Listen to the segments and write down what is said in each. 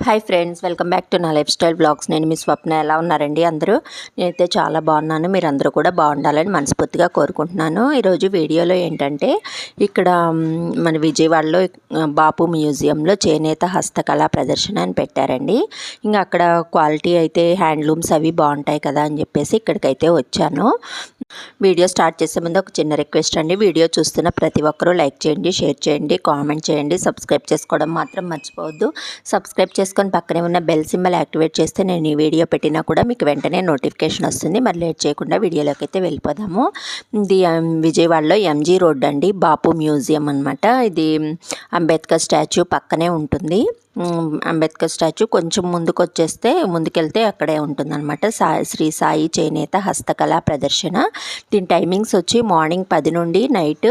Hi friends welcome back to నా lifestyle blogs నేను మీ స్వప్న ఎలా ఉన్నారండి అందరూ? నేనైతే చాలా బాగున్నాను మీరు అందరూ కూడా బాగుండాలని మనస్ఫూర్తిగా కోరుకుంటున్నాను. ఈరోజు వీడియోలో ఏంటంటే ఇక్కడ మన విజయవాడలో బాపు మ్యూజియంలో చేనేత హస్తకళా ప్రదర్శన అని పెట్టారండి. ఇంకా అక్కడ క్వాలిటీ అయితే హ్యాండ్లూమ్స్ అవి బాగుంటాయి కదా అని చెప్పేసి ఇక్కడికైతే వచ్చాను. వీడియో స్టార్ట్ చేసే ముందు ఒక చిన్న రిక్వెస్ట్ అండి. వీడియో చూస్తున్న ప్రతి ఒక్కరూ లైక్ చేయండి షేర్ చేయండి కామెంట్ చేయండి. సబ్స్క్రైబ్ చేసుకోవడం మాత్రం మర్చిపోవద్దు. సబ్స్క్రైబ్ చేసుకొని పక్కనే ఉన్న బెల్ సింబల్ యాక్టివేట్ చేస్తే నేను ఈ వీడియో పెట్టినా కూడా మీకు వెంటనే నోటిఫికేషన్ వస్తుంది. మరి లేట్ చేయకుండా వీడియోలోకి అయితే వెళ్ళిపోదాము. ఇది విజయవాడలో ఎంజీ రోడ్ అండి. బాపు మ్యూజియం అనమాట ఇది అంబేద్కర్ స్టాచ్యూ పక్కనే ఉంటుంది. అంబేద్కర్ స్టాచ్యూ కొంచెం ముందుకు వచ్చేస్తే ముందుకెళ్తే అక్కడే ఉంటుందన్నమాట. సా శ్రీ సాయి చేనేత హస్తకళా ప్రదర్శన. దీని టైమింగ్స్ వచ్చి మార్నింగ్ పది నుండి నైట్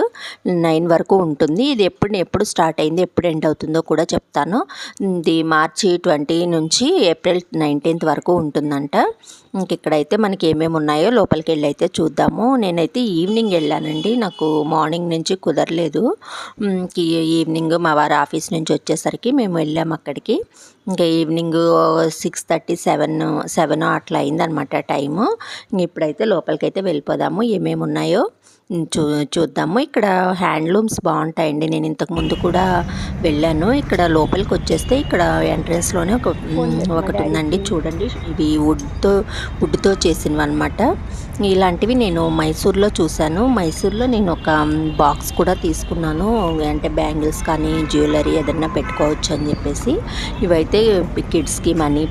నైన్ వరకు ఉంటుంది. ఇది ఎప్పుడు ఎప్పుడు స్టార్ట్ అయింది ఎప్పుడు ఎండ్ అవుతుందో కూడా చెప్తాను. ఇది మార్చి ట్వంటీ నుంచి ఏప్రిల్ నైన్టీన్త్ వరకు ఉంటుందంట. ఇంక ఇక్కడైతే మనకి ఏమేమి ఉన్నాయో లోపలికి వెళ్ళి అయితే చూద్దాము. నేనైతే ఈవినింగ్ వెళ్ళానండి. నాకు మార్నింగ్ నుంచి కుదరలేదు. ఈవినింగ్ మా వారి ఆఫీస్ నుంచి వచ్చేసరికి మేము వెళ్ళాము అక్కడికి. ఇంకా evening six thirty seven seven అట్లా అయిందనమాట టైము ఇంక ఇప్పుడైతే లోపలికైతే వెళ్ళిపోదాము ఏమేమి ఉన్నాయో చూ చూద్దాము. ఇక్కడ హ్యాండ్లూమ్స్ బాగుంటాయండి. నేను ఇంతకు ముందు కూడా వెళ్ళాను. ఇక్కడ లోపలికి వచ్చేస్తే ఇక్కడ ఎంట్రన్స్లోనే ఒక ఒకటి ఉందండి. చూడండి ఇవి వుడ్తో వుడ్తో చేసినవి అనమాట ఇలాంటివి నేను మైసూర్లో చూశాను. మైసూర్లో నేను ఒక బాక్స్ కూడా తీసుకున్నాను. అంటే బ్యాంగిల్స్ కానీ జ్యువెలరీ ఏదన్నా పెట్టుకోవచ్చు అని చెప్పేసి. ఇవైతే అయితే కిడ్స్కి మనీ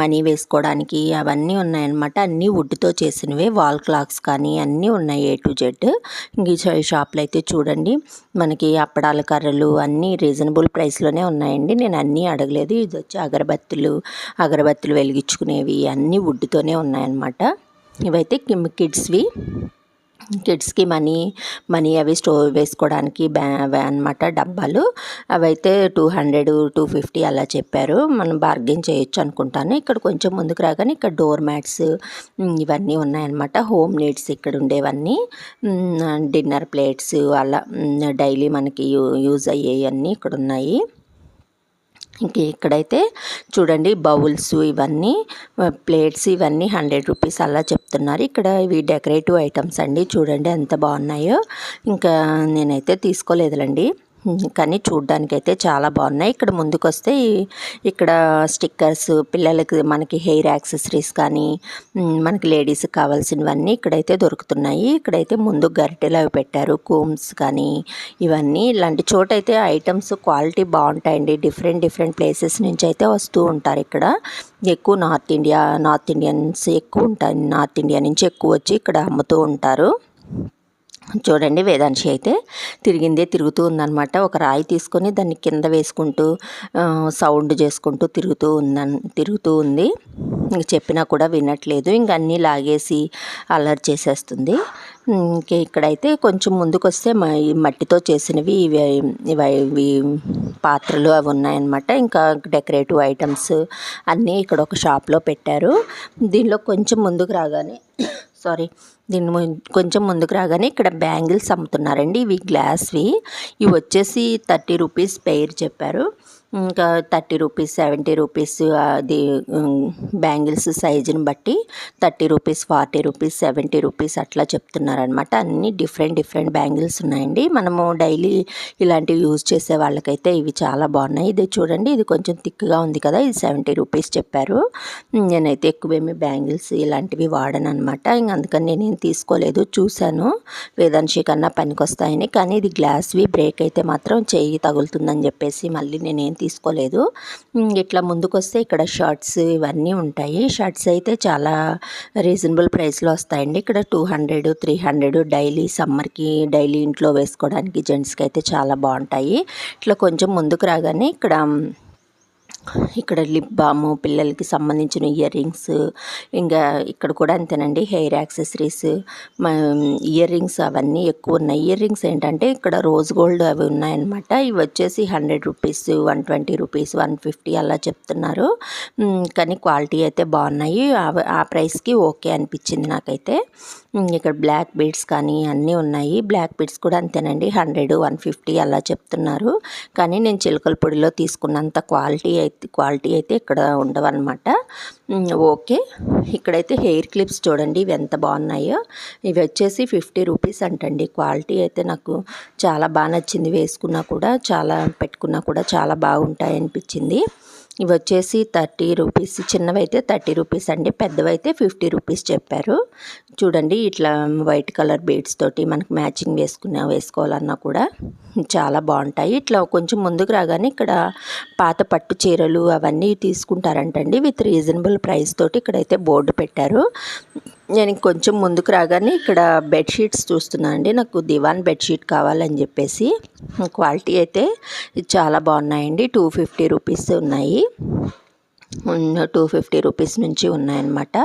మనీ వేసుకోవడానికి అవన్నీ ఉన్నాయన్నమాట. అన్నీ వుడ్తో చేసినవే. వాల్ క్లాక్స్ కానీ అన్నీ ఉన్నాయి ఏ టు జెడ్ ఈ ఈ షాప్లో అయితే చూడండి. మనకి అప్పడాల కర్రలు అన్నీ రీజనబుల్ ప్రైస్లోనే ఉన్నాయండి. నేను అన్నీ అడగలేదు. ఇది వచ్చి అగరబత్తులు అగరబత్తులు వెలిగించుకునేవి అన్నీ వుడ్తోనే ఉన్నాయన్నమాట. ఇవైతే కిమ్ కిడ్స్వి. కిడ్స్కి మనీ మనీ అవి స్టోర్ వేసుకోవడానికి బ్యా అనమాట డబ్బాలు. అవైతే టూ హండ్రెడ్ టూ ఫిఫ్టీ అలా చెప్పారు. మనం బార్గెన్ చేయొచ్చు అనుకుంటాను. ఇక్కడ కొంచెం ముందుకు రాగానే ఇక్కడ డోర్ మ్యాట్స్ ఇవన్నీ ఉన్నాయన్నమాట. హోమ్ నీడ్స్ ఇక్కడ ఉండేవన్నీ. డిన్నర్ ప్లేట్స్ అలా డైలీ మనకి యూ యూజ్ అయ్యేవన్నీ ఇక్కడ ఉన్నాయి. ఇంక ఇక్కడైతే చూడండి బౌల్స్ ఇవన్నీ ప్లేట్స్ ఇవన్నీ హండ్రెడ్ రూపీస్ అలా చెప్తున్నారు. ఇక్కడ ఇవి డెకరేటివ్ ఐటమ్స్ అండి. చూడండి ఎంత బాగున్నాయో. ఇంకా నేనైతే తీసుకోలేదులండి. కానీ చూడ్డానికైతే చాలా బాగున్నాయి. ఇక్కడ ముందుకు వస్తే ఇక్కడ స్టిక్కర్స్ పిల్లలకి మనకి హెయిర్ యాక్సెసరీస్ కానీ మనకి లేడీస్కి కావాల్సినవన్నీ ఇక్కడైతే దొరుకుతున్నాయి. ఇక్కడైతే ముందు గరిటెలు అవి పెట్టారు కూమ్స్ కానీ ఇవన్నీ. ఇలాంటి చోట అయితే ఐటమ్స్ క్వాలిటీ బాగుంటాయండి. డిఫరెంట్ డిఫరెంట్ ప్లేసెస్ నుంచి అయితే వస్తూ ఉంటారు ఇక్కడ. ఎక్కువ నార్త్ ఇండియా నార్త్ ఇండియన్స్ ఎక్కువ ఉంటాయి. నార్త్ ఇండియా నుంచి ఎక్కువ వచ్చి ఇక్కడ అమ్ముతూ ఉంటారు. చూడండి వేదాంశి అయితే తిరిగిందే తిరుగుతూ ఉందనమాట ఒక రాయి తీసుకొని దాన్ని కింద వేసుకుంటూ సౌండ్ చేసుకుంటూ తిరుగుతూ ఉందన్ తిరుగుతూ ఉంది. ఇంక చెప్పినా కూడా వినట్లేదు. ఇంక అన్నీ లాగేసి అల్లరి చేసేస్తుంది. ఇంకా ఇక్కడైతే కొంచెం ముందుకు వస్తే ఈ మట్టితో చేసినవి ఇవి ఇవి ఇవి పాత్రలు అవి ఉన్నాయన్నమాట. ఇంకా డెకరేటివ్ ఐటమ్స్ అన్నీ ఇక్కడ ఒక షాప్లో పెట్టారు. దీనిలో కొంచెం ముందుకు రాగానే సారీ దీన్ని కొంచెం ముందుకు రాగానే ఇక్కడ బ్యాంగిల్స్ అమ్ముతున్నారండి ఇవి గ్లాస్వి. ఇవి వచ్చేసి థర్టీ రూపీస్ పెయిర్ చెప్పారు. ఇంకా థర్టీ రూపీస్ సెవెంటీ రూపీస్ అది బ్యాంగిల్స్ సైజుని బట్టి thirty rupees forty rupees seventy rupees అట్లా చెప్తున్నారనమాట అన్ని డిఫరెంట్ డిఫరెంట్ బ్యాంగిల్స్ ఉన్నాయండి. మనము డైలీ ఇలాంటివి యూజ్ చేసే వాళ్ళకైతే ఇవి చాలా బాగున్నాయి. ఇది చూడండి ఇది కొంచెం థిక్గా ఉంది కదా ఇది సెవెంటీ రూపీస్ చెప్పారు. నేనైతే ఎక్కువేమి బ్యాంగిల్స్ ఇలాంటివి వాడను అనమాట ఇంక అందుకని నేనేం తీసుకోలేదు చూశాను. వేదాంశి కన్నా పనికొస్తాయని కానీ ఇది గ్లాస్వి బ్రేక్ అయితే మాత్రం చెయ్యి తగులుతుందని చెప్పేసి మళ్ళీ నేనేం తీసుకోలేదు. ఇట్లా ముందుకొస్తే ఇక్కడ షర్ట్స్ ఇవన్నీ ఉంటాయి. షర్ట్స్ అయితే చాలా రీజనబుల్ ప్రైస్లో వస్తాయండి. ఇక్కడ two hundred three hundred daily సమ్మర్కి డైలీ ఇంట్లో వేసుకోవడానికి జెంట్స్కి అయితే చాలా బాగుంటాయి. ఇట్లా కొంచెం ముందుకు రాగానే ఇక్కడ ఇక్కడ లిప్ బాము పిల్లలకి సంబంధించిన ఇయర్ రింగ్స్ ఇంకా ఇక్కడ కూడా అంతేనండి హెయిర్ యాక్సెసరీస్ ఇయర్ రింగ్స్ అవన్నీ ఎక్కువ ఉన్నాయి. ఇయర్ రింగ్స్ ఏంటంటే ఇక్కడ రోజ్ గోల్డ్ అవి ఉన్నాయన్నమాట. ఇవి వచ్చేసి hundred rupees one twenty rupees one fifty అలా చెప్తున్నారు. కానీ క్వాలిటీ అయితే బాగున్నాయి. ఆ- ఆ ప్రైస్కి ఓకే అనిపించింది నాకైతే. ఇక్కడ బ్లాక్ బీడ్స్ కానీ అన్నీ ఉన్నాయి. బ్లాక్ బీడ్స్ కూడా అంతేనండి హండ్రెడ్ వన్ ఫిఫ్టీ అలా చెప్తున్నారు. కానీ నేను చిలకల పొడిలో తీసుకున్నంత క్వాలిటీ అయితే అయితే క్వాలిటీ అయితే ఇక్కడ ఉండవన్నమాట. ఓకే. ఇక్కడైతే హెయిర్ క్లిప్స్ చూడండి ఇవి ఎంత బాగున్నాయో. ఇవి వచ్చేసి ఫిఫ్టీ రూపీస్ అంటండి. క్వాలిటీ అయితే నాకు చాలా బాగా నచ్చింది. వేసుకున్నా కూడా చాలా పెట్టుకున్నా కూడా చాలా బాగుంటాయి అనిపించింది ఇవి వచ్చేసి థర్టీ రూపీస్ చిన్నవి అయితే థర్టీ రూపీస్ అండి పెద్దవైతే ఫిఫ్టీ రూపీస్ చెప్పారు. చూడండి ఇట్లా వైట్ కలర్ బీడ్స్ తోటి మనకు మ్యాచింగ్ వేసుకున్నా వేసుకోవాలన్నా కూడా చాలా బాగుంటాయి. ఇట్లా కొంచెం ముందుకు రాగానే ఇక్కడ పాత పట్టు చీరలు అవన్నీ తీసుకుంటారంటండి విత్ రీజనబుల్ ప్రైస్ తోటి ఇక్కడైతే బోర్డు పెట్టారు. నేను ఇంకొంచెం ముందుకు రాగానే ఇక్కడ బెడ్షీట్స్ చూస్తున్నాను అండి. నాకు దివాన్ బెడ్షీట్ కావాలని చెప్పేసి. క్వాలిటీ అయితే చాలా బాగున్నాయండి. టూ ఫిఫ్టీ రూపీస్ ఉన్నాయి. టూ ఫిఫ్టీ రూపీస్ నుంచి ఉన్నాయన్నమాట.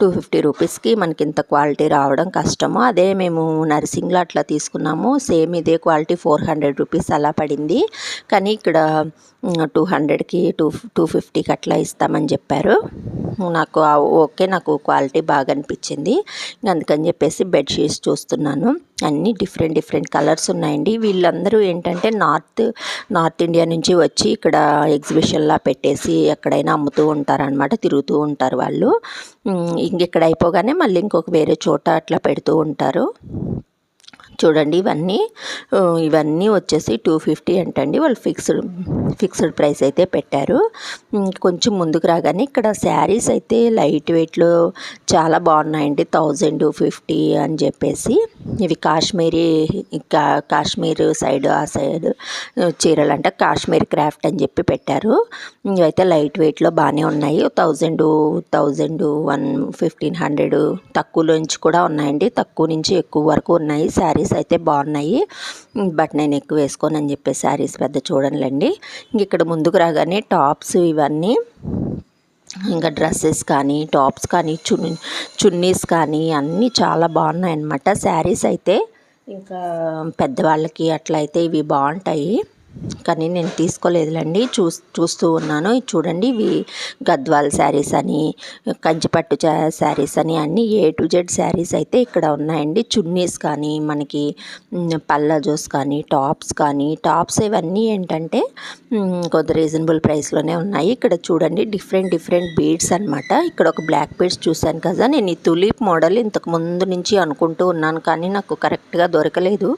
టూ ఫిఫ్టీ రూపీస్కి మనకి ఇంత క్వాలిటీ రావడం కష్టము. అదే మేము నర్సింగ్లో అట్లా తీసుకున్నాము. సేమ్ ఇదే క్వాలిటీ ఫోర్ హండ్రెడ్ రూపీస్ అలా పడింది. కానీ ఇక్కడ టూ హండ్రెడ్కి టూ టూ ఫిఫ్టీకి అట్లా ఇస్తామని చెప్పారు. నాకు ఓకే నాకు క్వాలిటీ బాగా అనిపించింది అందుకని చెప్పేసి బెడ్షీట్స్ చూస్తున్నాను. అన్నీ డిఫరెంట్ డిఫరెంట్ కలర్స్ ఉన్నాయండి. వీళ్ళందరూ ఏంటంటే నార్త్ నార్త్ ఇండియా నుంచి వచ్చి ఇక్కడ ఎగ్జిబిషన్లా పెట్టేసి ఎక్కడైనా అమ్ముతూ ఉంటారనమాట తిరుగుతూ ఉంటారు వాళ్ళు. ఇంకెక్కడ అయిపోగానే మళ్ళీ ఇంకొక వేరే చోట అట్లా పెడుతూ ఉంటారు. చూడండి ఇవన్నీ. ఇవన్నీ వచ్చేసి టూ ఫిఫ్టీ అంటండి. వాళ్ళు ఫిక్స్డ్ ఫిక్స్డ్ ప్రైస్ అయితే పెట్టారు. కొంచెం ముందుకు రాగానే ఇక్కడ శారీస్ అయితే లైట్ వెయిట్లో చాలా బాగున్నాయండి. థౌజండ్ ఫిఫ్టీ అని చెప్పేసి. ఇవి కాశ్మీరీ కా కాశ్మీర్ సైడ్ ఆ సైడ్ చీరలు అంటే కాశ్మీర్ క్రాఫ్ట్ అని చెప్పి పెట్టారు. ఇవైతే లైట్ వెయిట్లో బాగానే ఉన్నాయి. Thousand thousand one fifteen hundred తక్కువలోంచి కూడా ఉన్నాయండి. తక్కువ నుంచి ఎక్కువ వరకు ఉన్నాయి. శారీస్ అయితే బాగున్నాయి. బట్ నేను ఎక్కువ వేసుకోనని చెప్పే శారీస్ పెద్ద చూడనులేండి. ఇంక ఇక్కడ ముందుకు రాగానే టాప్స్ ఇవన్నీ ఇంకా డ్రెస్సెస్ కానీ టాప్స్ కానీ చున్ చున్నీస్ కానీ అన్నీ చాలా బాగున్నాయి అన్నమాట శారీస్ అయితే ఇంకా పెద్దవాళ్ళకి అట్లా అయితే ఇవి బాగుంటాయి. కానీ నేను తీసుకోలేదులేండి. చూ చూస్తూ ఉన్నాను. ఇది చూడండి ఇవి గద్వాల్ శారీస్ అని కంచిపట్టు శారీస్ అని అన్నీ ఏ టు జెడ్ శారీస్ అయితే ఇక్కడ ఉన్నాయండి. చున్నీస్ కానీ మనకి పల్లాజోస్ కానీ టాప్స్ కానీ టాప్స్ ఇవన్నీ ఏంటంటే మ్, కొంత రీజనబుల్ ప్రైస్లోనే ఉన్నాయి. ఇక్కడ చూడండి డిఫరెంట్ డిఫరెంట్ బీడ్స్ అనమాట ఇక్కడ ఒక బ్లాక్ బీడ్స్ చూశాను కదా నేను ఈ తులీప్ మోడల్ ఇంతకు ముందు నుంచి అనుకుంటూ ఉన్నాను కానీ నాకు కరెక్ట్గా దొరకలేదు.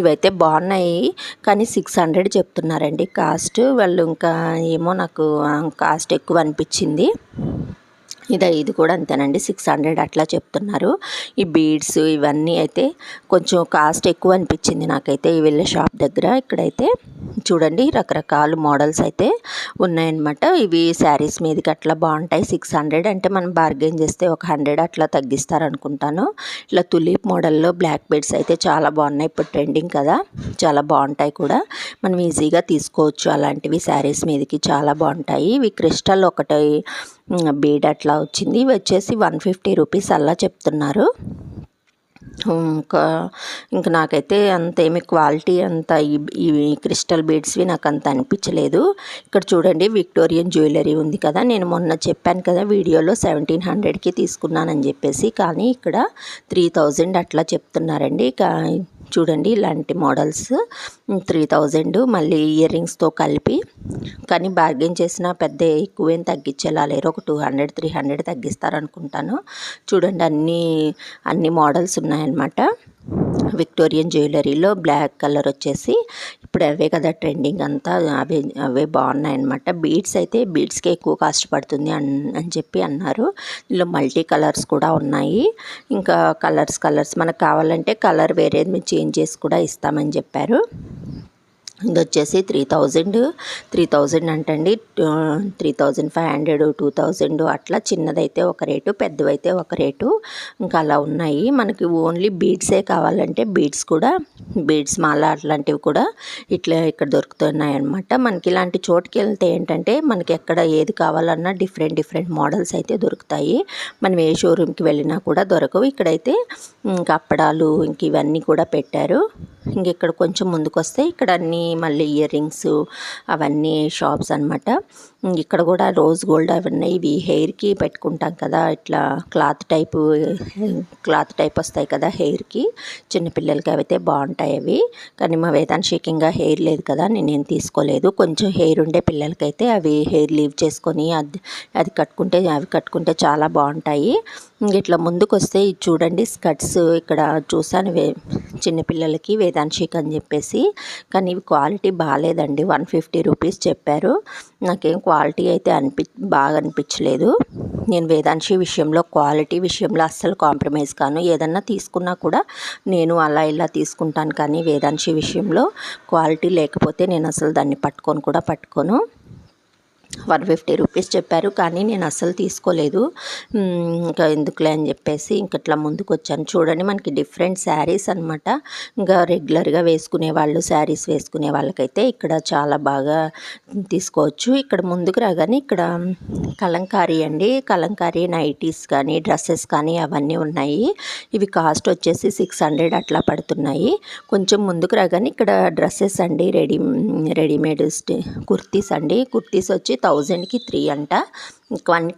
ఇవైతే బాగున్నాయి కానీ సిక్స్ హండ్రెడ్ చెప్తున్నారండి. కాస్ట్ వాళ్ళు ఇంకా ఏమో నాకు కాస్ట్ ఎక్కువ అనిపించింది. ఇదే ఇది కూడా అంతేనండి. సిక్స్ హండ్రెడ్ అట్లా చెప్తున్నారు. ఈ బీడ్స్ ఇవన్నీ అయితే కొంచెం కాస్ట్ ఎక్కువ అనిపించింది నాకైతే ఈ వెళ్ళే షాప్ దగ్గర. ఇక్కడైతే చూడండి రకరకాల మోడల్స్ అయితే ఉన్నాయన్నమాట. ఇవి శారీస్ మీదకి అట్లా బాగుంటాయి. సిక్స్ హండ్రెడ్ అంటే మనం బార్గెన్ చేస్తే ఒక హండ్రెడ్ అట్లా తగ్గిస్తారు అనుకుంటాను ఇట్లా తులిప్ మోడల్లో బ్లాక్ బెడ్స్ అయితే చాలా బాగున్నాయి. ఇప్పుడు ట్రెండింగ్ కదా చాలా బాగుంటాయి కూడా. మనం ఈజీగా తీసుకోవచ్చు. అలాంటివి శారీస్ మీదకి చాలా బాగుంటాయి. ఇవి క్రిస్టల్ ఒకటి బీడ్ అట్లా వచ్చింది. ఇవి వచ్చేసి వన్ ఫిఫ్టీ రూపీస్ అలా చెప్తున్నారు. ఇంకా ఇంకా నాకైతే అంత ఏమి క్వాలిటీ అంత ఈ- క్రిస్టల్ బీడ్స్వి నాకు అంత అనిపించలేదు. ఇక్కడ చూడండి విక్టోరియన్ జ్యువెలరీ ఉంది కదా. నేను మొన్న చెప్పాను కదా వీడియోలో సెవెంటీన్ హండ్రెడ్కి తీసుకున్నానని చెప్పేసి. కానీ ఇక్కడ త్రీ థౌజండ్ అట్లా చెప్తున్నారండి. కా చూడండి ఇలాంటి మోడల్స్. త్రీ థౌజండ్ మళ్ళీ ఇయర్ రింగ్స్తో కలిపి. కానీ బార్గెన్ చేసిన పెద్ద ఎక్కువేం తగ్గించేలా లేరు. ఒక టూ హండ్రెడ్ త్రీ హండ్రెడ్ తగ్గిస్తారనుకుంటాను. చూడండి అన్ని అన్ని మోడల్స్ ఉన్నాయన్నమాట. విక్టోరియన్ జ్యువెలరీలో బ్లాక్ కలర్ వచ్చేసి ఇప్పుడు అవే కదా ట్రెండింగ్ అంతా అవే అవే బాగున్నాయి అనమాట బీడ్స్ అయితే బీడ్స్కి ఎక్కువ కాస్ట్ పడుతుంది అని చెప్పి అన్నారు. ఇందులో మల్టీ కలర్స్ కూడా ఉన్నాయి. ఇంకా కలర్స్ కలర్స్ మనకు కావాలంటే కలర్ వేరేది మేము చేంజ్ చేసి కూడా ఇస్తామని చెప్పారు. ఇది వచ్చేసి త్రీ థౌజండ్ త్రీ థౌజండ్ అంటండి three thousand five hundred two thousand అట్లా చిన్నదైతే ఒక రేటు పెద్దవైతే ఒక రేటు. ఇంకా అలా ఉన్నాయి. మనకి ఓన్లీ బీడ్సే కావాలంటే బీడ్స్ కూడా బీడ్స్ మాల అట్లాంటివి కూడా ఇట్లా ఇక్కడ దొరుకుతున్నాయి అనమాట మనకి ఇలాంటి చోటుకి వెళ్తే ఏంటంటే మనకి ఎక్కడ ఏది కావాలన్నా డిఫరెంట్ డిఫరెంట్ మోడల్స్ అయితే దొరుకుతాయి. మనం ఏ షోరూమ్కి వెళ్ళినా కూడా దొరకవు. ఇక్కడైతే ఇంకా అప్పడాలు ఇంక ఇవన్నీ కూడా పెట్టారు. ఇంక ఇక్కడ కొంచెం ముందుకు వస్తే ఇక్కడ అన్నీ మళ్ళీ ఇయర్ రింగ్స్ అవన్నీ షాప్స్ అనమాట ఇక్కడ కూడా రోజ్ గోల్డ్ అవన్నీ ఇవి హెయిర్కి పెట్టుకుంటాం కదా ఇట్లా క్లాత్ టైపు క్లాత్ టైప్ వస్తాయి కదా హెయిర్కి. చిన్నపిల్లలకి అయితే బాగుంటాయి అవి. కానీ మా వేదాంశికంగా హెయిర్ లేదు కదా నేనేం తీసుకోలేదు. కొంచెం హెయిర్ ఉండే పిల్లలకైతే అవి హెయిర్ లీవ్ చేసుకొని అది అది కట్టుకుంటే అవి కట్టుకుంటే చాలా బాగుంటాయి. ఇట్లా ముందుకు వస్తే ఇది చూడండి స్కర్ట్స్. ఇక్కడ చూసాను వే చిన్నపిల్లలకి వేదాంశిక్ అని చెప్పేసి. కానీ ఇవి క్వాలిటీ బాగాలేదండి. వన్ ఫిఫ్టీ రూపీస్ చెప్పారు. నాకేం క్వాలిటీ అయితే అనిపి బాగా అనిపించలేదు. నేను వేదాంశి విషయంలో క్వాలిటీ విషయంలో అస్సలు కాంప్రమైజ్ కాను. ఏదన్నా తీసుకున్నా కూడా నేను అలా ఇలా తీసుకుంటాను కానీ వేదాంశి విషయంలో క్వాలిటీ లేకపోతే నేను అసలు దాన్ని పట్టుకొని కూడా పట్టుకోను. వన్ ఫిఫ్టీ రూపీస్ చెప్పారు కానీ నేను అస్సలు తీసుకోలేదు. ఇంకా ఎందుకులే అని చెప్పేసి ఇంక ఇట్లా ముందుకు వచ్చాను చూడండి మనకి డిఫరెంట్ శారీస్ అనమాట ఇంకా రెగ్యులర్గా వేసుకునే వాళ్ళు శారీస్ వేసుకునే వాళ్ళకైతే ఇక్కడ చాలా బాగా తీసుకోవచ్చు. ఇక్కడ ముందుకు రాగానే ఇక్కడ కలంకారీ అండి. కలంకారీ నైటీస్ కానీ డ్రెస్సెస్ కానీ అవన్నీ ఉన్నాయి. ఇవి కాస్ట్ వచ్చేసి సిక్స్ హండ్రెడ్ అట్లా పడుతున్నాయి. కొంచెం ముందుకు రాగానే ఇక్కడ డ్రెస్సెస్ అండి రెడీ రెడీమేడ్ కుర్తీస్ అండి. కుర్తీస్ వచ్చి థౌజండ్కి త్రీ అంట.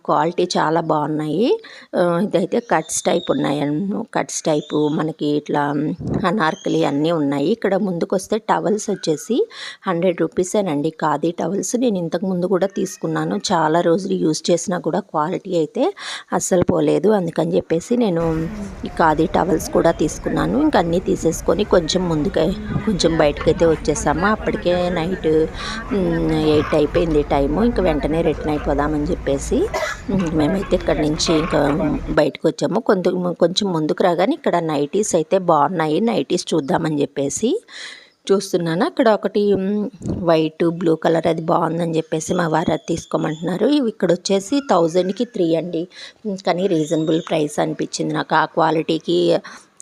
క్వాలిటీ చాలా బాగున్నాయి. ఇదైతే కట్స్ టైప్ ఉన్నాయి కట్స్ టైపు మనకి ఇట్లా అనార్కలి అన్నీ ఉన్నాయి. ఇక్కడ ముందుకు వస్తే టవల్స్ వచ్చేసి హండ్రెడ్ రూపీసేనండి. ఖాదీ టవల్స్ నేను ఇంతకు ముందు కూడా తీసుకున్నాను. చాలా రోజులు యూజ్ చేసినా కూడా క్వాలిటీ అయితే అస్సలు పోలేదు. అందుకని చెప్పేసి నేను ఈ ఖాదీ టవల్స్ కూడా తీసుకున్నాను. ఇంక అన్నీ తీసేసుకొని కొంచెం ముందుకే కొంచెం బయటకైతే వచ్చేసాము. అప్పటికే నైట్ ఎయిట్ అయిపోయింది టైము. ఇంక వెంటనే రిటర్న్ అయిపోదామని చెప్పేసి మేమైతే ఇక్కడ నుంచి ఇంకా బయటకు వచ్చాము. కొంత కొంచెం ముందుకు రాగానే ఇక్కడ నైటీస్ అయితే బాగున్నాయి. నైటీస్ చూద్దామని చెప్పేసి చూస్తున్నాను. అక్కడ ఒకటి వైట్ బ్లూ కలర్ అది బాగుందని చెప్పేసి మా వారు అది తీసుకోమంటున్నారు. ఇవి ఇక్కడ వచ్చేసి థౌజండ్కి త్రీ అండి. కానీ రీజనబుల్ ప్రైస్ అనిపించింది నాకు. ఆ క్వాలిటీకి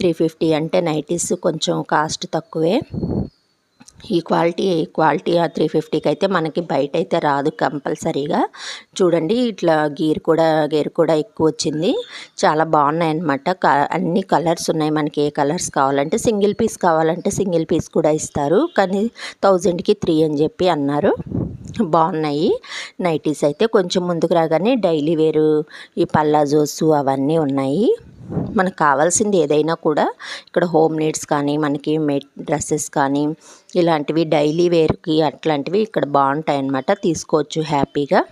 త్రీ ఫిఫ్టీ అంటే నైటీస్ కొంచెం కాస్ట్ తక్కువే. ఈ క్వాలిటీ క్వాలిటీ ఆ త్రీ ఫిఫ్టీకి అయితే మనకి బయట అయితే రాదు కంపల్సరీగా. చూడండి ఇట్లా గీర్ కూడా గేర్ కూడా ఎక్కువ వచ్చింది చాలా బాగున్నాయి అనమాట అన్ని కలర్స్ ఉన్నాయి మనకి. ఏ కలర్స్ కావాలంటే సింగిల్ పీస్ కావాలంటే సింగిల్ పీస్ కూడా ఇస్తారు. కానీ థౌజండ్కి త్రీ అని చెప్పి అన్నారు. బాగున్నాయి. నైటీస్ అయితే కొంచెం ముందుకు రాగానే డైలీ వేరు ఈ పల్లాజోసు అవన్నీ ఉన్నాయి. మనకు కావాల్సింది ఏదైనా కూడా ఇక్కడ హోమ్ నీడ్స్ కానీ మనకి మెట్ డ్రెస్సెస్ కానీ ఇలాంటివి డైలీ వేర్కి అట్లాంటివి ఇక్కడ బాగుంటాయి అన్నమాట తీసుకోవచ్చు హ్యాపీగా.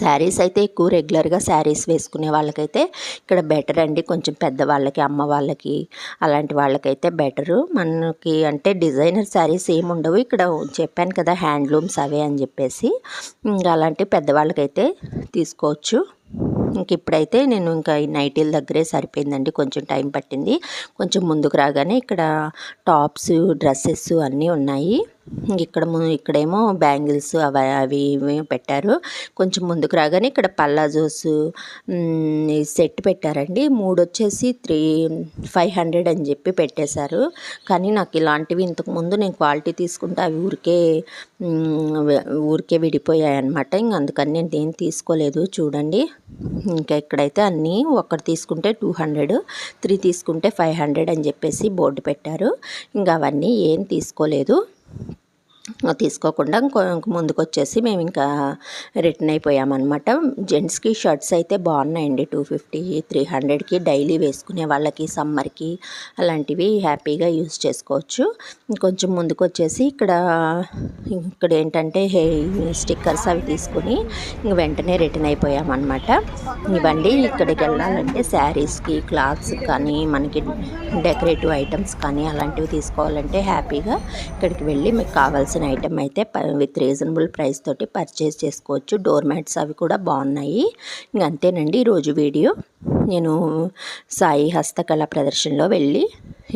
శారీస్ అయితే ఎక్కువ రెగ్యులర్గా శారీస్ వేసుకునే వాళ్ళకైతే ఇక్కడ బెటర్ అండి. కొంచెం పెద్దవాళ్ళకి అమ్మ వాళ్ళకి అలాంటి వాళ్ళకైతే బెటరు. మనకి అంటే డిజైనర్ శారీస్ ఏమి ఉండవు. ఇక్కడ చెప్పాను కదా హ్యాండ్లూమ్స్ అవే అని చెప్పేసి. ఇంకా అలాంటి పెద్దవాళ్ళకైతే తీసుకోవచ్చు. ఇంక ఇప్పుడైతే నేను ఇంకా ఈ నైటీల దగ్గరే సరిపోయిందండి. కొంచెం టైం పట్టింది. కొంచెం ముందుకు రాగానే ఇక్కడ టాప్స్ డ్రెస్సెస్ అన్నీ ఉన్నాయి. ఇక్కడ ఇక్కడేమో బ్యాంగిల్స్ అవి అవి ఇవి పెట్టారు. కొంచెం ముందుకు రాగానే ఇక్కడ పల్లాజోస్ సెట్ పెట్టారండి. మూడు వచ్చేసి త్రీ ఫైవ్ హండ్రెడ్ అని చెప్పి పెట్టేశారు. కానీ నాకు ఇలాంటివి ఇంతకుముందు నేను క్వాలిటీ తీసుకుంటే అవి ఊరికే ఊరికే విడిపోయాయి అనమాట ఇంక అందుకని నేను దేని తీసుకోలేదు చూడండి. ఇంకా ఇక్కడైతే అన్నీ ఒకటి తీసుకుంటే టూ హండ్రెడ్ త్రీ తీసుకుంటే ఫైవ్ హండ్రెడ్ అని చెప్పేసి బోర్డు పెట్టారు. ఇంకా అవన్నీ ఏం తీసుకోలేదు. తీసుకోకుండా ఇంకో ముందుకు వచ్చేసి మేము ఇంకా రిటర్న్ అయిపోయామన్నమాట. జెంట్స్కి షర్ట్స్ అయితే బాగున్నాయండి. టూ ఫిఫ్టీ త్రీ హండ్రెడ్కి డైలీ వేసుకునే వాళ్ళకి సమ్మర్కి అలాంటివి హ్యాపీగా యూస్ చేసుకోవచ్చు. కొంచెం ముందుకు వచ్చేసి ఇక్కడ ఇక్కడ ఏంటంటే హే స్టిక్కర్స్ అవి తీసుకుని వెంటనే రిటర్న్ అయిపోయామన్నమాట. ఇవ్వండి ఇక్కడికి వెళ్ళాలంటే శారీస్కి క్లాత్స్ కానీ మనకి డెకరేటివ్ ఐటమ్స్ కానీ అలాంటివి తీసుకోవాలంటే హ్యాపీగా ఇక్కడికి వెళ్ళి మీకు కావాల్సిన కావాల్సిన ఐటెం అయితే విత్ రీజనబుల్ ప్రైస్ తోటి పర్చేస్ చేసుకోవచ్చు. డోర్ మ్యాట్స్ అవి కూడా బాగున్నాయి. ఇంక అంతేనండి ఈరోజు వీడియో. నేను సాయి హస్తకళ ప్రదర్శనలో వెళ్ళి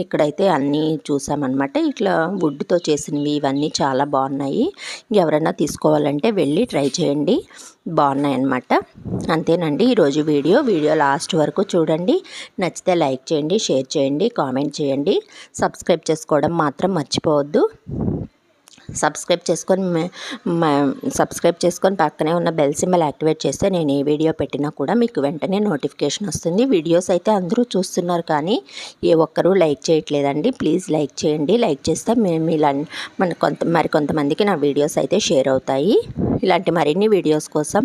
ఇక్కడైతే అన్నీ చూసామన్నమాట. ఇట్లా వుడ్తో చేసినవి ఇవన్నీ చాలా బాగున్నాయి. ఎవరైనా తీసుకోవాలంటే వెళ్ళి ట్రై చేయండి. బాగున్నాయి అన్నమాట అంతేనండి ఈరోజు వీడియో. వీడియో లాస్ట్ వరకు చూడండి. నచ్చితే లైక్ చేయండి షేర్ చేయండి కామెంట్ చేయండి. సబ్స్క్రైబ్ చేసుకోవడం మాత్రం మర్చిపోవద్దు. సబ్స్క్రైబ్ చేసుకొని సబ్స్క్రైబ్ చేసుకొని పక్కనే ఉన్న బెల్ సింబల్ యాక్టివేట్ చేస్తే నేను ఏ వీడియో పెట్టినా కూడా మీకు వెంటనే నోటిఫికేషన్ వస్తుంది. వీడియోస్ అయితే అందరూ చూస్తున్నారు కానీ ఏ ఒక్కరూ లైక్ చేయట్లేదండి. ప్లీజ్ లైక్ చేయండి. లైక్ చేస్తే మేము ఇలా మన కొంత మరి కొంతమందికి నా వీడియోస్ అయితే షేర్ అవుతాయి. ఇలాంటి మరిన్ని వీడియోస్ కోసం